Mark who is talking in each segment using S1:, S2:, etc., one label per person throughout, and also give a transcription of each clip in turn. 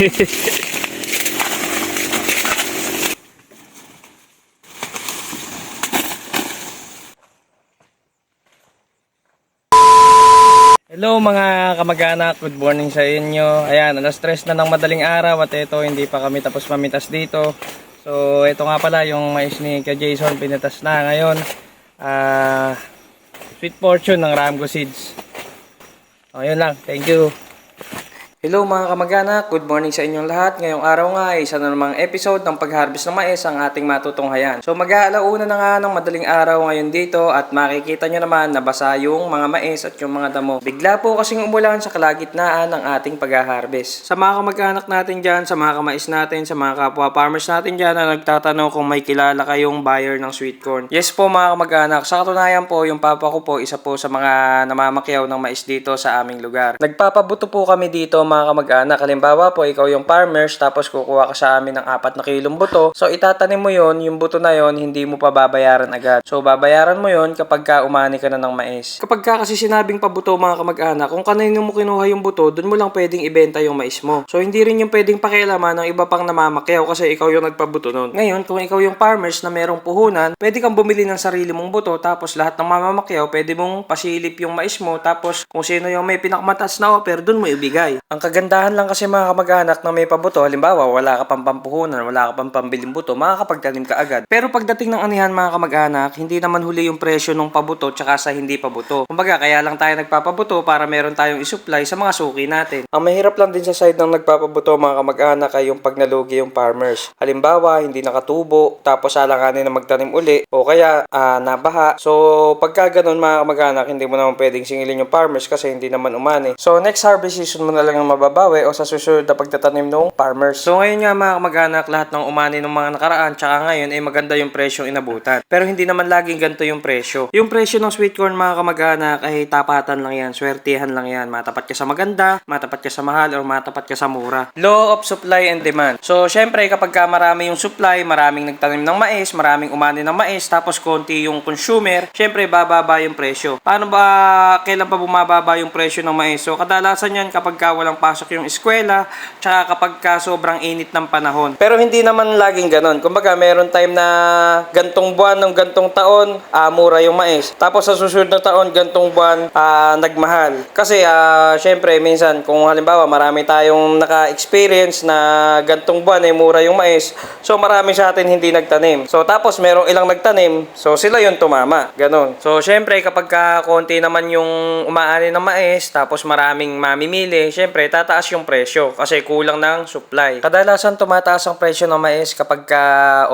S1: Hello mga kamag-anak, good morning sa inyo. Ayan, alas stress na ng madaling araw at ito hindi pa kami tapos mamitas dito. So ito nga pala yung mais ni Ka Jason pinitas na ngayon. Ah, sweet fortune ng Ramgo Seeds. O yun lang, thank you. Hello mga kamag-anak, good morning sa inyong lahat. Ngayong araw nga ay isa na namang episode ng pag-harvest ng mais ang ating matutunghayan. So mag-aalauna na nga ng madaling araw ngayon dito at makikita nyo naman na basa yung mga mais at yung mga damo. Bigla po kasing umulan sa kalagitnaan ng ating pag-harvest. Sa mga kamag-anak natin dyan, sa mga kamais natin, sa mga kapwa farmers natin dyan na nagtatanong kung may kilala kayong buyer ng sweet corn. Yes po mga kamag-anak, sa katunayan po yung papa ko po isa po sa mga namamakyaw ng mais dito sa aming lugar. Nagpapabuto po kami dito mga kamag-anak. Halimbawa po, ikaw yung farmers, tapos kukuha ka sa amin ng 4 na kilong buto. So, itatanim mo yon yung buto na yon hindi mo pa babayaran agad. So, babayaran mo yon kapag ka umani ka na ng mais. Kapag ka kasi sinabing pabuto mga kamag-anak, kung kanino mo kinuha yung buto, dun mo lang pwedeng ibenta yung mais mo. So, hindi rin yung pwedeng pakialaman ng iba pang namamakyaw kasi ikaw yung nagpabuto nun. Ngayon, kung ikaw yung farmers na merong puhunan, pwede kang bumili ng sarili mong buto, tapos lahat ng mamamakyaw, pwede mong pasilip yung mais mo, tapos kung sino yung may pinakamatas na offer, dun mo ibigay. Ang kagandahan lang kasi mga kamag-anak na may pabuto, halimbawa wala ka pang pampuhunan, wala ka pang pambiling buto, makakapagtanim ka agad. Pero pagdating ng anihan mga kamag-anak, hindi naman huli yung presyo ng pabuto tsaka sa hindi pabuto. Kumbaga, kaya lang tayo nagpapabuto para meron tayong isupply sa mga suki natin. Ang mahirap lang din sa side ng nagpapabuto mga kamag-anak ay yung pagnalugi yung farmers. Halimbawa, hindi nakatubo, tapos alanganin na magtanim uli, o kaya ah, nabaha. So, pagka ganun mga kamag-anak, hindi mo naman pwedeng singilin yung farmers kasi hindi naman umani. So, next harvest season mo na lang ang mababawi o sa susunod na pagtatanim ng farmers. So, ngayon nga mga kamag-anak, lahat ng umani ng mga nakaraan, tsaka ngayon ay maganda yung presyong inabutan. Pero hindi naman laging ganito yung presyo. Yung presyo ng sweet corn mga kamag-anak ay tapatan lang yan, swertihan lang yan. Matapat ka sa maganda, matapat ka sa mahal, o matapat ka sa mura. Law of supply and demand. So, syempre, kapag ka marami yung supply, maraming nagtanim ng mais, maraming umani ng mais, tapos konti yung consumer, syempre, bababa yung presyo. Paano ba, kailan pa bumababa yung presyo ng mais? So, kadalasan yan kapag ka walang pasok yung eskwela, tsaka kapag ka sobrang init ng panahon. Pero hindi naman laging ganon. Kumbaga, meron time na gantong buwan ng gantong taon, ah, mura yung mais. Tapos sa susunod na taon, gantong buwan, ah, nagmahal. Kasi, ah, syempre, minsan, kung halimbawa, marami tayong naka-experience na gantong buwan, eh, mura yung mais. So, marami sa atin hindi nagtanim. So, tapos, merong ilang nagtanim. So, sila yung tumama. Ganon. So, syempre, kapag ka konti naman yung umaani ng mais, tapos maraming mamimili, syempre, tataas yung presyo kasi kulang ng supply. Kadalasan tumataas ang presyo ng mais kapag ka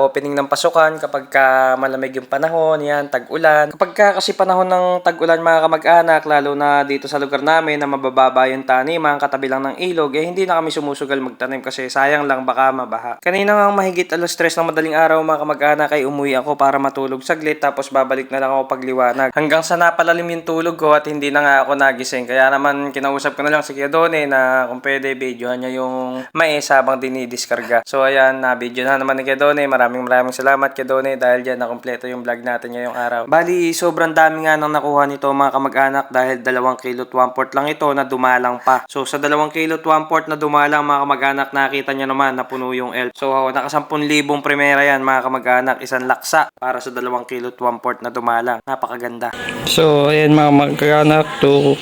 S1: opening ng pasukan, kapag ka malamig yung panahon, yan, tag-ulan. Kapag ka kasi panahon ng tag-ulan mga kamag-anak, lalo na dito sa lugar namin na mabababa yung taniman, katabi lang ng ilog, eh hindi na kami sumusugal magtanim kasi sayang lang baka mabaha. Kanina nga mahigit alas 3 ng madaling araw mga kamag-anak ay umuwi ako para matulog saglit tapos babalik na lang ako pagliwanag. Hanggang sa napalalim yung tulog ko at hindi na nga ako nagising. Kaya naman kinausap ko na lang si Kiadone na kung pwede videohan niya yung mais habang dinidiskarga. So ayan, na video na naman ni Kiadone. Maraming maraming salamat Kiadone dahil dyan nakompleto yung vlog natin ngayong araw. Bali, sobrang dami nga nang nakuha nito mga kamag-anak dahil 2 kilo 1 port lang ito na dumalang pa. So sa 2 kilo 1 port na dumalang mga kamag-anak nakita nyo naman na puno yung elf. So naka 10,000 primera yan mga kamag-anak. Isang laksa para sa 2 kilo 1 port na dumalang. Napakaganda. So ayan mga kamag-anak to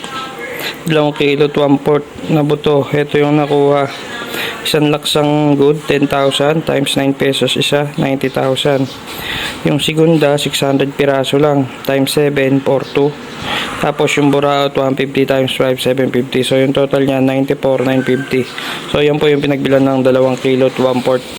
S1: 2 kilo 1 port na buto. Ito yung nakuha. Isang laksang good, 10,000 times 9 pesos isa, 90,000. Yung segunda, 600 piraso lang, times 7, 42. Tapos yung buraot, 150 times 5, 750. So yung total niya, 94, 950. So yan po yung pinagbilan ng 2 kilo at 1 port.